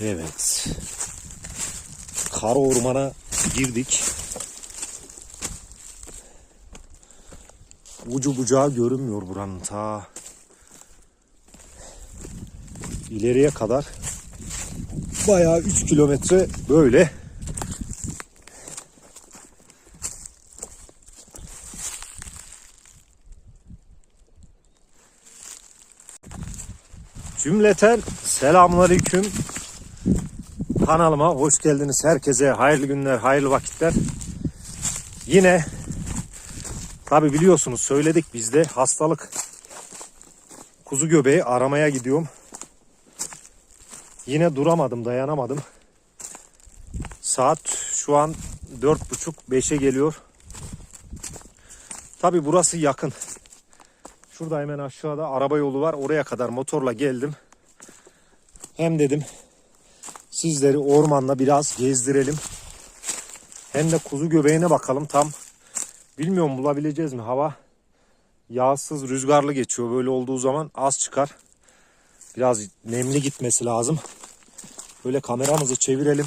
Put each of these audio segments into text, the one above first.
Evet. Kara ormana girdik. Ucu bucağı görünmüyor buranın ta. ileriye kadar bayağı 3 kilometre böyle. Cümleten selamünaleyküm. Kanalıma hoş geldiniz. Herkese hayırlı günler, hayırlı vakitler. Yine tabi biliyorsunuz söyledik bizde hastalık kuzu göbeği aramaya gidiyorum. Yine duramadım, dayanamadım. Saat şu an 4.30-5'e geliyor. Tabi burası yakın. Şurada hemen aşağıda araba yolu var. Oraya kadar motorla geldim. Hem dedim sizleri ormanda biraz gezdirelim. Hem de kuzu göbeğine bakalım. Tam bilmiyorum bulabileceğiz mi? Hava yağsız, rüzgarlı geçiyor. Böyle olduğu zaman az çıkar. Biraz nemli gitmesi lazım. Böyle kameramızı çevirelim.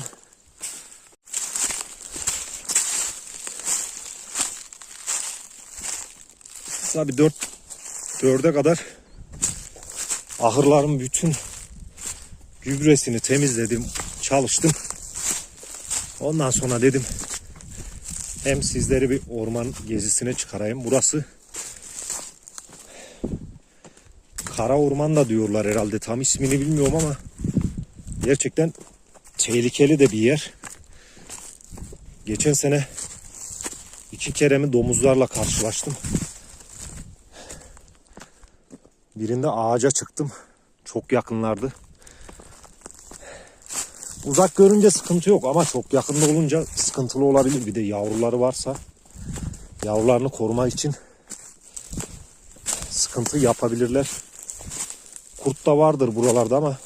Tabi 4 4'e kadar ahırların bütün gübresini temizledim, çalıştım. Ondan sonra dedim hem sizleri bir orman gezisine çıkarayım. Burası Kara Orman da diyorlar herhalde. Tam ismini bilmiyorum ama gerçekten tehlikeli de bir yer. Geçen sene iki kere mi domuzlarla karşılaştım. Birinde ağaca çıktım. Çok yakınlardı. Uzak görünce sıkıntı yok ama çok yakında olunca sıkıntılı olabilir. Bir de yavruları varsa yavrularını koruma için sıkıntı yapabilirler. Kurt da vardır buralarda ama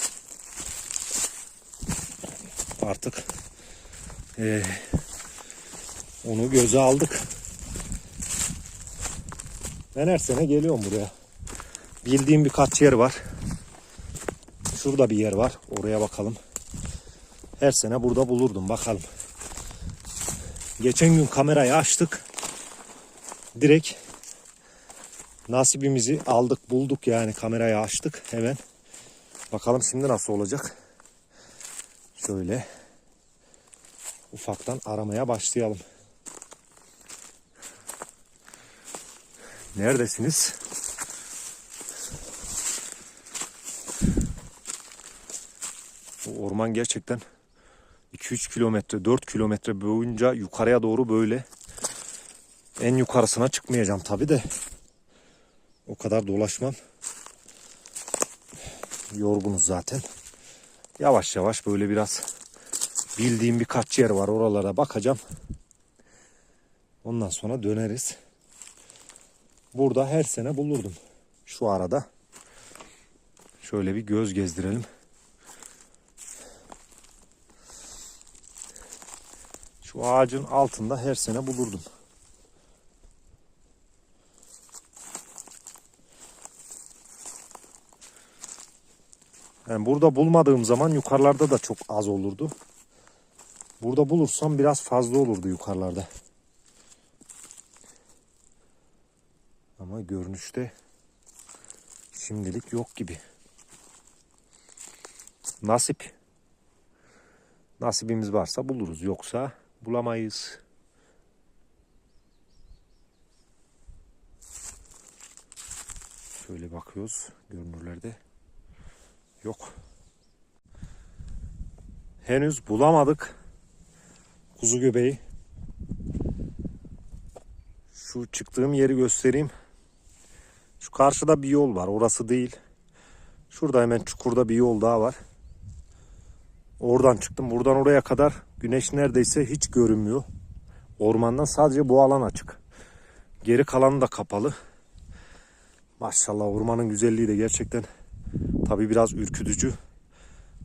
artık eee, onu göze aldık. Ben her sene geliyorum buraya. Bildiğim birkaç yer var. Şurada bir yer var. Oraya bakalım. Her sene burada bulurdum. Bakalım. Geçen gün kamerayı açtık. Direkt nasibimizi aldık bulduk yani kamerayı açtık hemen. Bakalım şimdi nasıl olacak. Şöyle ufaktan aramaya başlayalım. Neredesiniz? Bu orman gerçekten 2-3 kilometre, 4 kilometre boyunca yukarıya doğru böyle. En yukarısına çıkmayacağım tabi de. O kadar dolaşmam. Yorgunuz zaten. Yavaş yavaş böyle biraz bildiğim birkaç yer var. Oralara bakacağım. Ondan sonra döneriz. Burada her sene bulurdum. Şu arada. Şöyle bir göz gezdirelim. Şu ağacın altında her sene bulurdum. Yani burada bulmadığım zaman yukarılarda da çok az olurdu. Burada bulursam biraz fazla olurdu yukarılarda. Ama görünüşte şimdilik yok gibi. Nasip. Nasibimiz varsa buluruz. Yoksa bulamayız. Şöyle bakıyoruz görünürlerde. Yok. Henüz bulamadık kuzu göbeği. Şu çıktığım yeri göstereyim. Şu karşıda bir yol var. Orası değil. Şurada hemen çukurda bir yol daha var. Oradan çıktım. Buradan oraya kadar güneş neredeyse hiç görünmüyor. Ormandan sadece bu alan açık. Geri kalanı da kapalı. Maşallah ormanın güzelliği de gerçekten tabi biraz ürkütücü.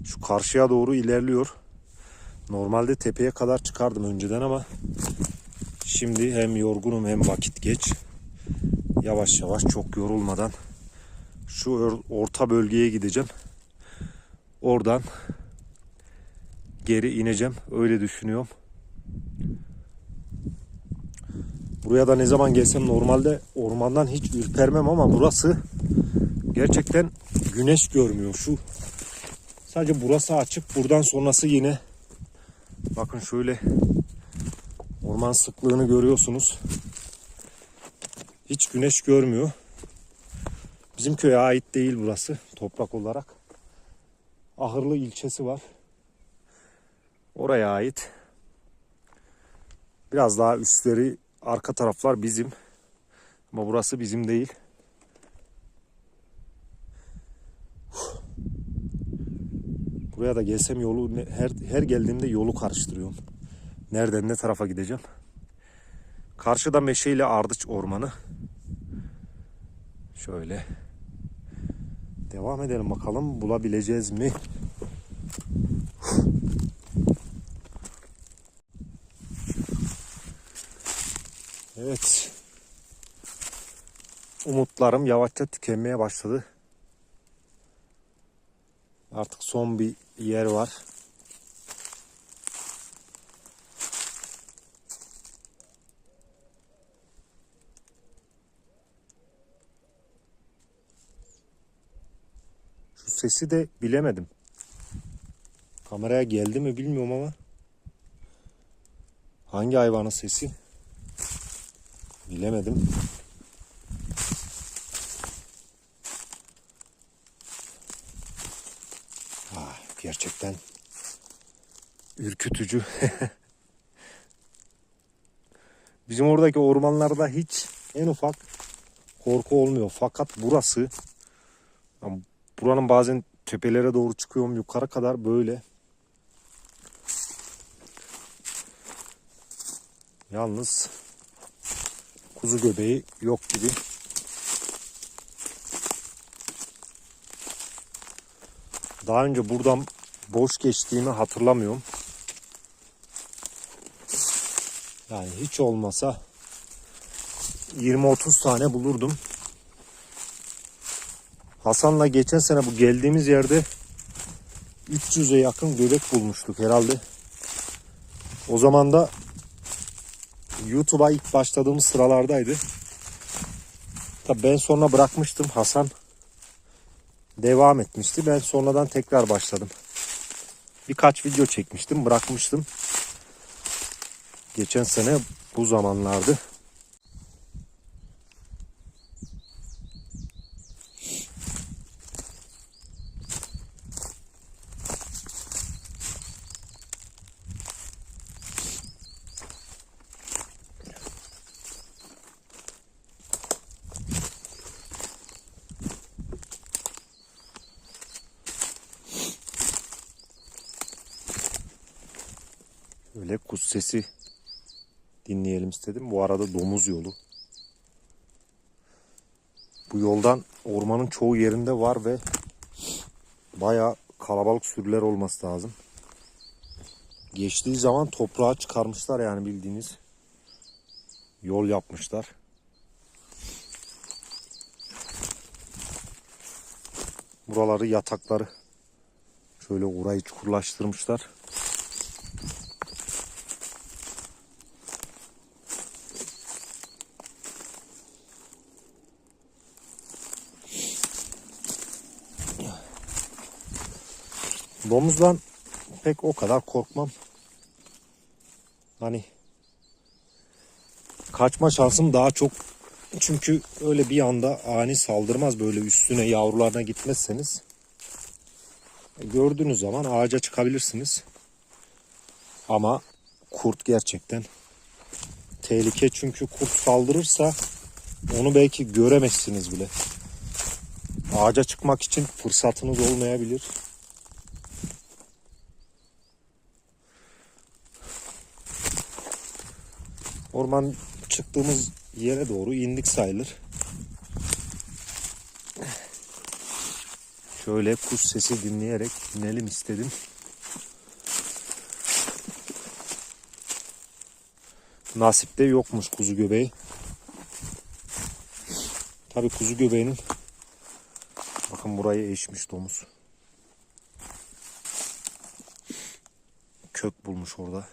Şu karşıya doğru ilerliyor. Normalde tepeye kadar çıkardım önceden ama şimdi hem yorgunum hem vakit geç. Yavaş yavaş çok yorulmadan şu or- orta bölgeye gideceğim. Oradan geri ineceğim. Öyle düşünüyorum. Buraya da ne zaman gelsem normalde ormandan hiç ürpermem ama burası gerçekten güneş görmüyor. Şu sadece burası açık. Buradan sonrası yine bakın şöyle orman sıklığını görüyorsunuz. Hiç güneş görmüyor. Bizim köye ait değil burası toprak olarak. Ahırlı ilçesi var. Oraya ait. Biraz daha üstleri arka taraflar bizim. Ama burası bizim değil. Buraya da gelsem yolu her her geldiğimde yolu karıştırıyorum. Nereden ne tarafa gideceğim? Karşıda Meşe ile Ardıç Ormanı. Şöyle. Devam edelim bakalım bulabileceğiz mi? Evet. Umutlarım yavaşça tükenmeye başladı. Artık son bir yer var. Şu sesi de bilemedim. Kameraya geldi mi bilmiyorum ama. Hangi hayvanın sesi? Bilemedim. Gerçekten ürkütücü. Bizim oradaki ormanlarda hiç en ufak korku olmuyor. Fakat burası buranın bazen tepelere doğru çıkıyorum yukarı kadar böyle. Yalnız kuzu göbeği yok gibi. Daha önce buradan boş geçtiğimi hatırlamıyorum. Yani hiç olmasa 20-30 tane bulurdum. Hasan'la geçen sene bu geldiğimiz yerde 300'e yakın göbek bulmuştuk herhalde. O zaman da YouTube'a ilk başladığımız sıralardaydı. Tabii ben sonra bırakmıştım. Hasan devam etmişti. Ben sonradan tekrar başladım. Birkaç video çekmiştim, bırakmıştım. Geçen sene bu zamanlardı. Öyle kuş sesi dinleyelim istedim. Bu arada domuz yolu. Bu yoldan ormanın çoğu yerinde var ve bayağı kalabalık sürüler olması lazım. Geçtiği zaman toprağa çıkarmışlar yani bildiğiniz yol yapmışlar. Buraları yatakları şöyle orayı çukurlaştırmışlar. Domuzdan pek o kadar korkmam. Hani kaçma şansım daha çok. Çünkü öyle bir anda ani saldırmaz böyle üstüne yavrularına gitmezseniz. E, Gördüğünüz zaman ağaca çıkabilirsiniz. Ama kurt gerçekten tehlike çünkü kurt saldırırsa onu belki göremezsiniz bile. Ağaca çıkmak için fırsatınız olmayabilir. Orman çıktığımız yere doğru indik sayılır. Şöyle kuş sesi dinleyerek inelim istedim. Nasipte yokmuş kuzu göbeği. Tabi kuzu göbeğinin bakın burayı eşmiş domuz. kök bulmuş orada.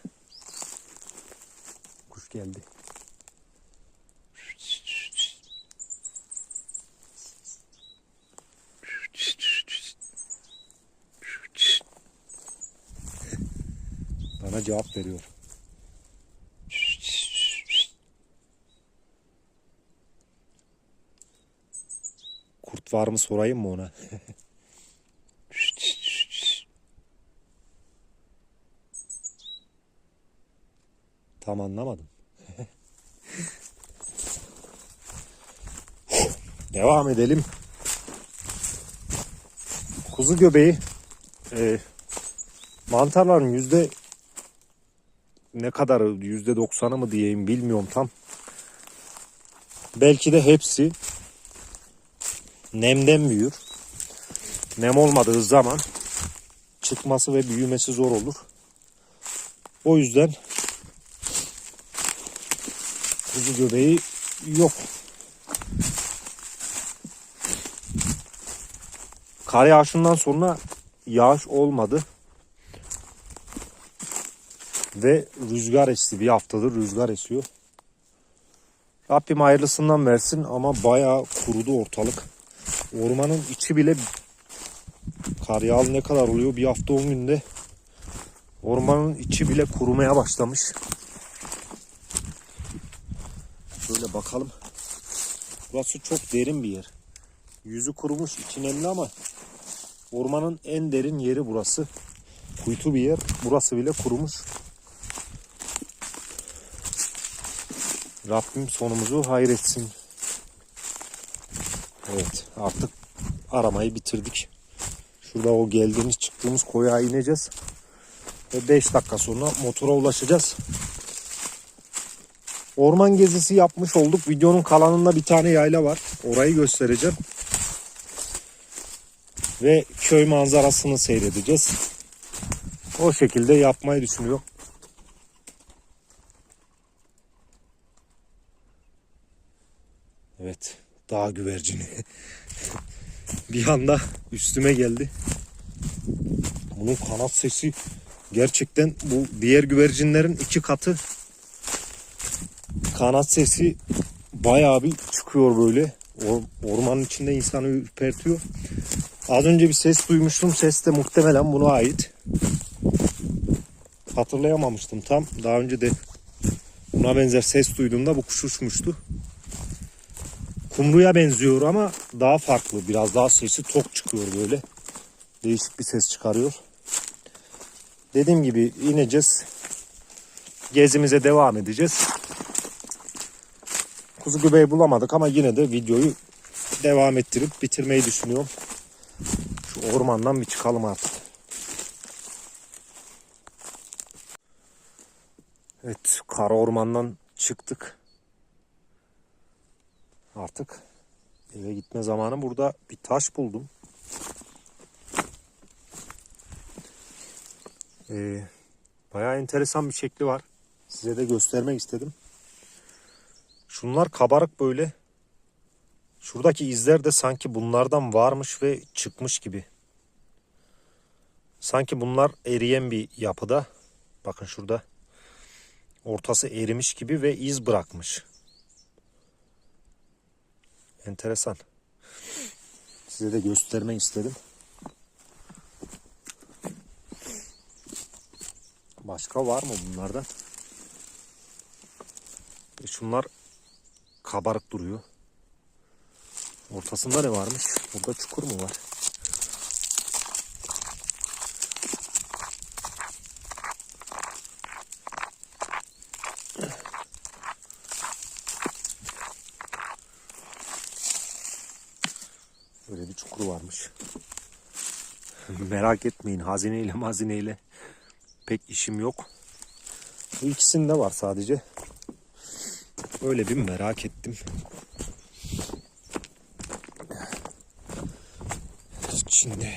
Geldi. Bana cevap veriyor. Kurt var mı sorayım mı ona? Tam anlamadım. Devam edelim. Kuzu göbeği e, mantarların yüzde ne kadarı yüzde doksanı mı diyeyim bilmiyorum tam. Belki de hepsi nemden büyür. Nem olmadığı zaman çıkması ve büyümesi zor olur. O yüzden kuzu göbeği yok. Kar yağışından sonra yağış olmadı. Ve rüzgar esti. Bir haftadır rüzgar esiyor. Rabbim hayırlısından versin ama bayağı kurudu ortalık. Ormanın içi bile kar yağlı ne kadar oluyor? Bir hafta 10 günde ormanın içi bile kurumaya başlamış. Şöyle bakalım. Burası çok derin bir yer. Yüzü kurumuş, içi nemli ama ormanın en derin yeri burası. Kuytu bir yer. Burası bile kurumuş. Rabbim sonumuzu hayretsin. Evet artık aramayı bitirdik. Şurada o geldiğimiz çıktığımız koya ineceğiz. Ve 5 dakika sonra motora ulaşacağız. Orman gezisi yapmış olduk. Videonun kalanında bir tane yayla var. Orayı göstereceğim. Ve köy manzarasını seyredeceğiz. O şekilde yapmayı düşünüyorum. Evet. Dağ güvercini. bir anda üstüme geldi. Bunun kanat sesi gerçekten bu diğer güvercinlerin iki katı kanat sesi bayağı bir çıkıyor böyle. Or- ormanın içinde insanı ürpertiyor. Az önce bir ses duymuştum. Ses de muhtemelen buna ait. Hatırlayamamıştım tam. Daha önce de buna benzer ses duyduğumda bu kuş uçmuştu. Kumruya benziyor ama daha farklı. Biraz daha sesi tok çıkıyor böyle. Değişik bir ses çıkarıyor. Dediğim gibi ineceğiz. Gezimize devam edeceğiz. Kuzu göbeği bulamadık ama yine de videoyu devam ettirip bitirmeyi düşünüyorum. Ormandan bir çıkalım artık. Evet, kara ormandan çıktık. Artık eve gitme zamanı. Burada bir taş buldum. Ee, bayağı enteresan bir şekli var. Size de göstermek istedim. Şunlar kabarık böyle. Şuradaki izler de sanki bunlardan varmış ve çıkmış gibi. Sanki bunlar eriyen bir yapıda. Bakın şurada. Ortası erimiş gibi ve iz bırakmış. Enteresan. Size de göstermek istedim. Başka var mı bunlardan? E şunlar kabarık duruyor. Ortasında ne varmış? Burada çukur mu var? Böyle bir çukur varmış. Merak etmeyin hazineyle mazineyle pek işim yok. Bu ikisinde var sadece. Öyle bir merak ettim. Şimdi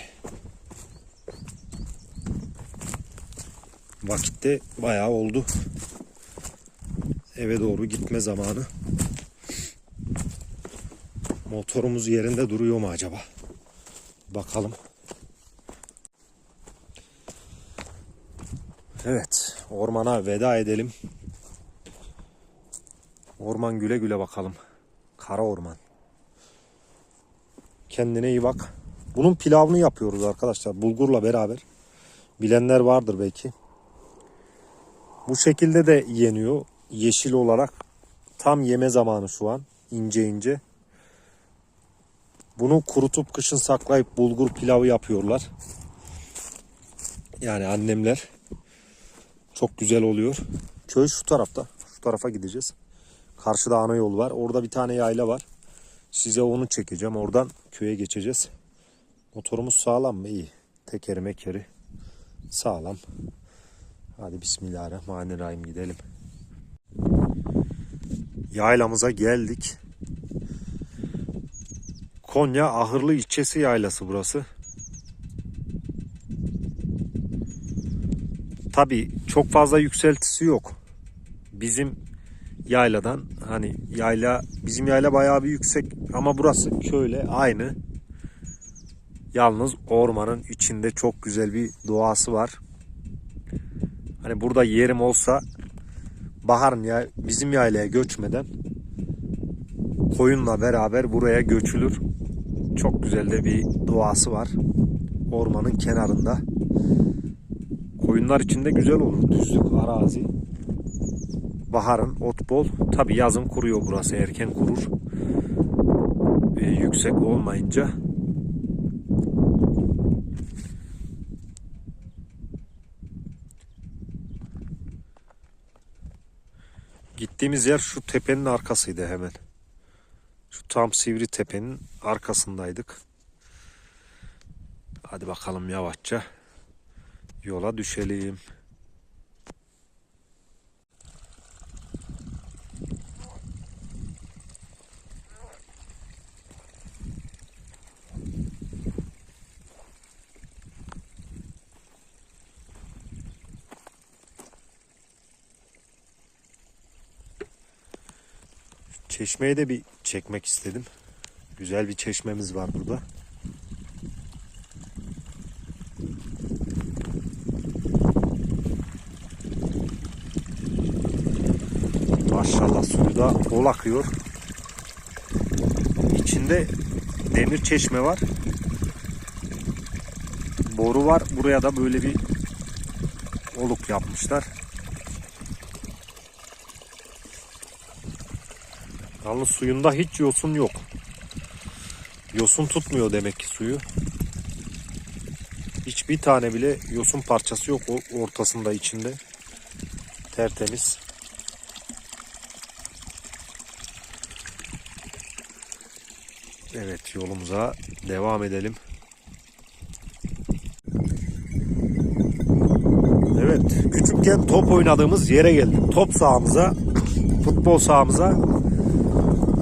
vakitte bayağı oldu. Eve doğru gitme zamanı. Motorumuz yerinde duruyor mu acaba? Bakalım. Evet, ormana veda edelim. Orman güle güle bakalım. Kara orman. Kendine iyi bak. Bunun pilavını yapıyoruz arkadaşlar bulgurla beraber. Bilenler vardır belki. Bu şekilde de yeniyor. Yeşil olarak. Tam yeme zamanı şu an. ince ince. Bunu kurutup kışın saklayıp bulgur pilavı yapıyorlar. Yani annemler. Çok güzel oluyor. Köy şu tarafta. Şu tarafa gideceğiz. Karşıda ana yol var. Orada bir tane yayla var. Size onu çekeceğim. Oradan köye geçeceğiz. Motorumuz sağlam mı? İyi. Tekeri mekeri sağlam. Hadi bismillahirrahmanirrahim gidelim. Yaylamıza geldik. Konya Ahırlı ilçesi yaylası burası. Tabi çok fazla yükseltisi yok. Bizim yayladan hani yayla bizim yayla bayağı bir yüksek ama burası şöyle aynı. Yalnız ormanın içinde çok güzel bir doğası var. Hani burada yerim olsa baharın ya bizim yaylaya göçmeden koyunla beraber buraya göçülür. Çok güzel de bir doğası var. Ormanın kenarında. Koyunlar için de güzel olur. Düzlük arazi. Baharın ot bol. Tabi yazın kuruyor burası. Erken kurur. Ee, yüksek olmayınca. Gittiğimiz yer şu tepenin arkasıydı hemen. Şu tam sivri tepenin arkasındaydık. Hadi bakalım yavaşça yola düşelim. Çeşmeyi de bir çekmek istedim. Güzel bir çeşmemiz var burada. Maşallah suyu da bol akıyor. İçinde demir çeşme var. Boru var. Buraya da böyle bir oluk yapmışlar. Yalnız suyunda hiç yosun yok. Yosun tutmuyor demek ki suyu. Hiçbir tane bile yosun parçası yok ortasında içinde. Tertemiz. Yolumuza devam edelim. Evet küçükken top oynadığımız yere geldik. Top sahamıza, futbol sahamıza.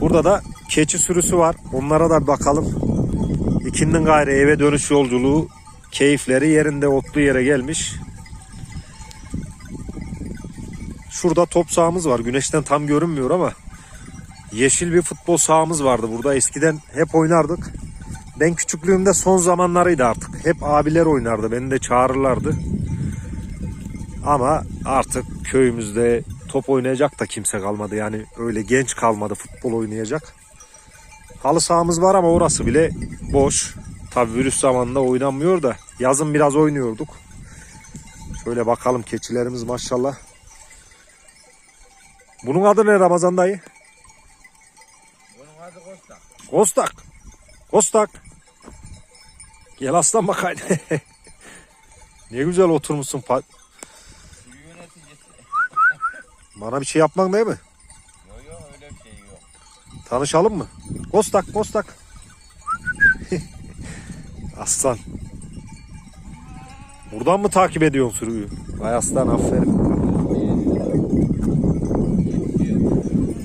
Burada da keçi sürüsü var. Onlara da bakalım. İkinin gayrı eve dönüş yolculuğu keyifleri yerinde otlu yere gelmiş. Şurada top sahamız var. Güneşten tam görünmüyor ama yeşil bir futbol sahamız vardı burada. Eskiden hep oynardık. Ben küçüklüğümde son zamanlarıydı artık. Hep abiler oynardı. Beni de çağırırlardı. Ama artık köyümüzde top oynayacak da kimse kalmadı. Yani öyle genç kalmadı futbol oynayacak. Halı sahamız var ama orası bile boş. Tabi virüs zamanında oynanmıyor da yazın biraz oynuyorduk. Şöyle bakalım keçilerimiz maşallah. Bunun adı ne Ramazan dayı? Kostak. Kostak. Kostak. Gel aslan bakayım. ne güzel oturmuşsun. pa-. Bana bir şey yapmak değil mi? Yok yok öyle bir şey yok. Tanışalım mı? Kostak, Kostak. aslan. Buradan mı takip ediyorsun sürüyü? Vay aslan aferin.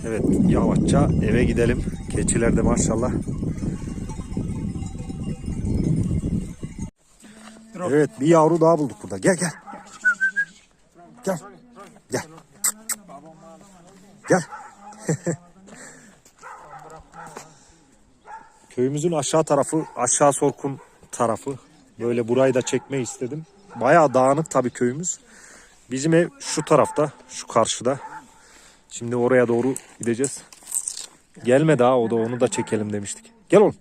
Evet yavaşça eve gidelim. Keçiler de maşallah. Evet bir yavru daha bulduk burada. Gel gel. Gel. Gel. Gel. Köyümüzün aşağı tarafı, aşağı Sorkun tarafı. Böyle burayı da çekmeyi istedim. Bayağı dağınık tabii köyümüz. Bizim ev şu tarafta, şu karşıda. Şimdi oraya doğru gideceğiz. Gelme daha o da onu da çekelim demiştik. Gel oğlum.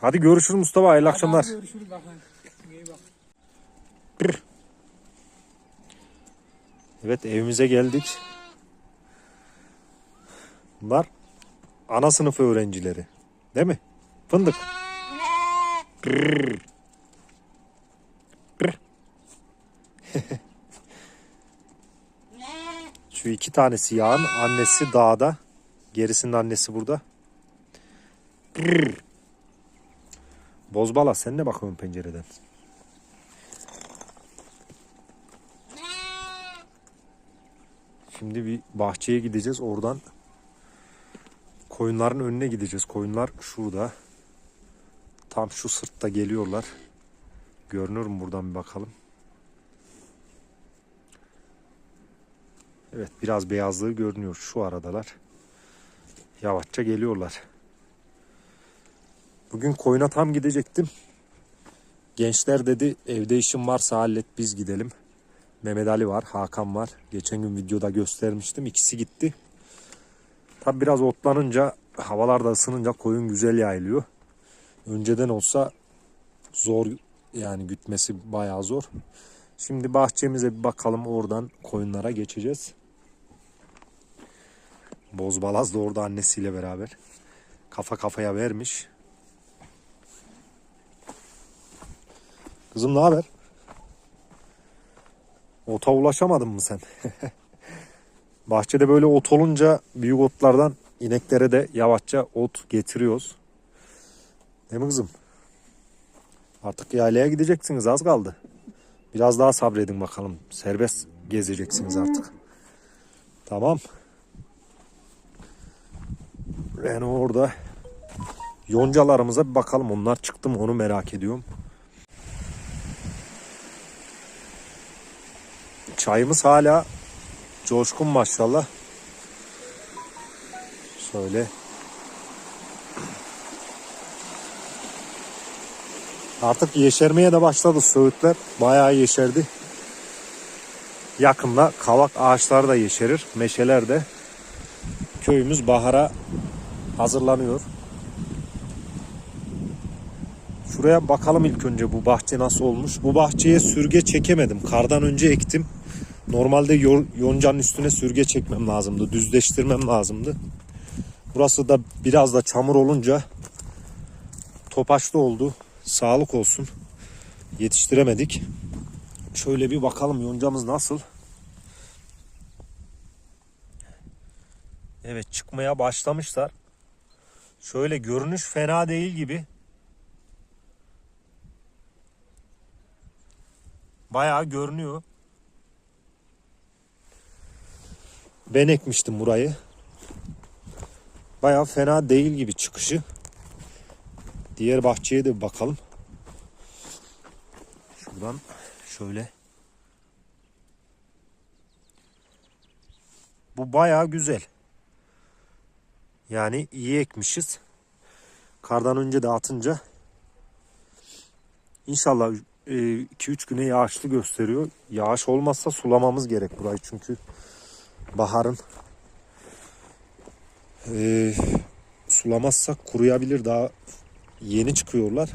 Hadi görüşürüz Mustafa. Hayırlı akşamlar. Evet evimize geldik. Bunlar ana sınıf öğrencileri. Değil mi? Fındık. Brrr. Brrr. Şu iki tanesi yağın. Annesi dağda. Gerisinin annesi burada. Bozbala sen ne bakıyorsun pencereden? Şimdi bir bahçeye gideceğiz. Oradan koyunların önüne gideceğiz. Koyunlar şurada. Tam şu sırtta geliyorlar. Görünür mü buradan bir bakalım. Evet biraz beyazlığı görünüyor. Şu aradalar. Yavaşça geliyorlar. Bugün koyuna tam gidecektim. Gençler dedi evde işim varsa hallet biz gidelim. Mehmet Ali var, Hakan var. Geçen gün videoda göstermiştim. İkisi gitti. Tabi biraz otlanınca, havalar da ısınınca koyun güzel yayılıyor. Önceden olsa zor yani gütmesi bayağı zor. Şimdi bahçemize bir bakalım oradan koyunlara geçeceğiz. Bozbalaz da orada annesiyle beraber. Kafa kafaya vermiş. Kızım ne haber? Ota ulaşamadın mı sen? Bahçede böyle ot olunca büyük otlardan ineklere de yavaşça ot getiriyoruz. Değil mi kızım? Artık yaylaya gideceksiniz az kaldı. Biraz daha sabredin bakalım. Serbest gezeceksiniz artık. Tamam. Ben orada yoncalarımıza bir bakalım. Onlar çıktı mı onu merak ediyorum. Çayımız hala coşkun maşallah. Şöyle. Artık yeşermeye de başladı söğütler. Bayağı yeşerdi. Yakında kavak ağaçları da yeşerir. Meşeler de. Köyümüz bahara hazırlanıyor. Şuraya bakalım ilk önce bu bahçe nasıl olmuş. Bu bahçeye sürge çekemedim. Kardan önce ektim. Normalde yo- yoncanın üstüne sürge çekmem lazımdı. Düzleştirmem lazımdı. Burası da biraz da çamur olunca topaçlı oldu. Sağlık olsun. Yetiştiremedik. Şöyle bir bakalım yoncamız nasıl. Evet çıkmaya başlamışlar. Şöyle görünüş fena değil gibi. Bayağı görünüyor. Ben ekmiştim burayı. Bayağı fena değil gibi çıkışı. Diğer bahçeye de bakalım. Şuradan şöyle. Bu bayağı güzel. Yani iyi ekmişiz. Kardan önce de atınca İnşallah 2-3 güne yağışlı gösteriyor. Yağış olmazsa sulamamız gerek burayı çünkü baharın e, sulamazsak kuruyabilir daha yeni çıkıyorlar.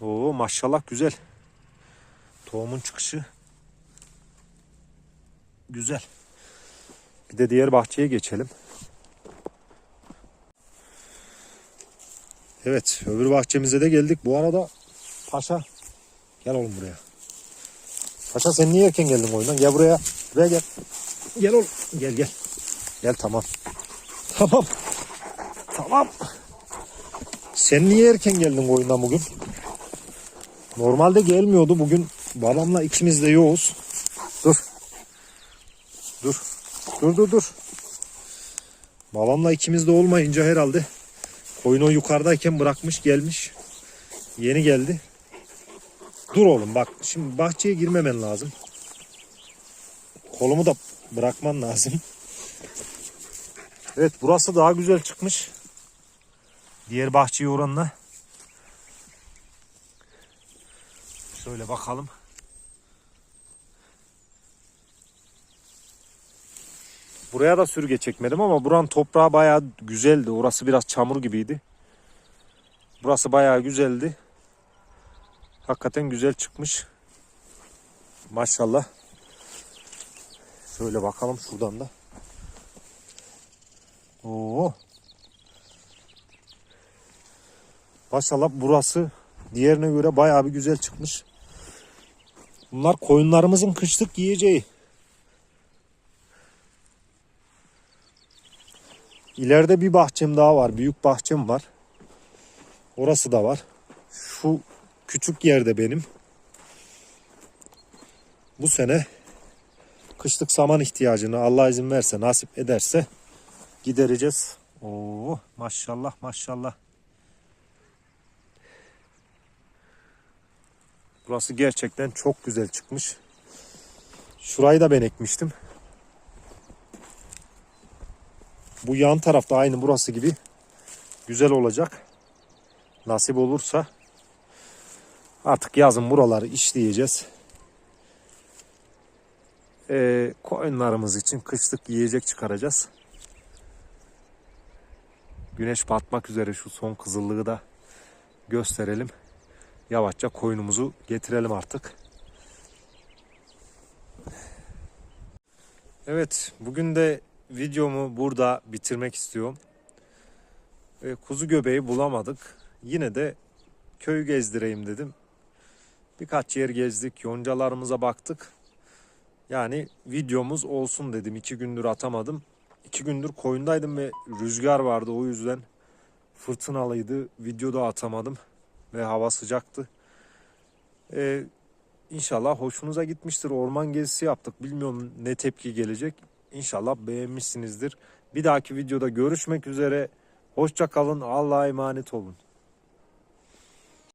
Oo maşallah güzel. Tohumun çıkışı güzel. Bir de diğer bahçeye geçelim. Evet öbür bahçemize de geldik. Bu arada Paşa gel oğlum buraya. Paşa sen niye erken geldin oyundan? Gel buraya. Buraya gel. Gel oğlum. Gel gel. Gel tamam. Tamam. Tamam. Sen niye erken geldin oyundan bugün? Normalde gelmiyordu. Bugün babamla ikimiz de yoğuz. Dur. Dur. Dur dur dur. Babamla ikimiz de olmayınca herhalde koyun o yukarıdayken bırakmış gelmiş. Yeni geldi. Dur oğlum bak şimdi bahçeye girmemen lazım. Kolumu da bırakman lazım. Evet burası daha güzel çıkmış. Diğer bahçeye oranla. Şöyle bakalım. Buraya da sürge çekmedim ama buranın toprağı bayağı güzeldi. Orası biraz çamur gibiydi. Burası bayağı güzeldi. Hakikaten güzel çıkmış. Maşallah. Şöyle bakalım şuradan da. Oo. Maşallah burası diğerine göre bayağı bir güzel çıkmış. Bunlar koyunlarımızın kışlık yiyeceği. İleride bir bahçem daha var. Büyük bahçem var. Orası da var. Şu küçük yerde benim. Bu sene kışlık saman ihtiyacını Allah izin verse, nasip ederse gidereceğiz. Oo, maşallah maşallah. Burası gerçekten çok güzel çıkmış. Şurayı da ben ekmiştim. Bu yan tarafta aynı burası gibi güzel olacak. Nasip olursa artık yazın buraları işleyeceğiz. Ee, koyunlarımız için kışlık yiyecek çıkaracağız. Güneş batmak üzere şu son kızıllığı da gösterelim. Yavaşça koyunumuzu getirelim artık. Evet, bugün de videomu burada bitirmek istiyorum. E, kuzu göbeği bulamadık. Yine de köy gezdireyim dedim. Birkaç yer gezdik, yoncalarımıza baktık. Yani videomuz olsun dedim. İki gündür atamadım. İki gündür koyundaydım ve rüzgar vardı o yüzden fırtınalıydı. Videoda atamadım ve hava sıcaktı. Ee, inşallah hoşunuza gitmiştir. Orman gezisi yaptık. Bilmiyorum ne tepki gelecek. İnşallah beğenmişsinizdir. Bir dahaki videoda görüşmek üzere. Hoşça kalın. Allah'a emanet olun.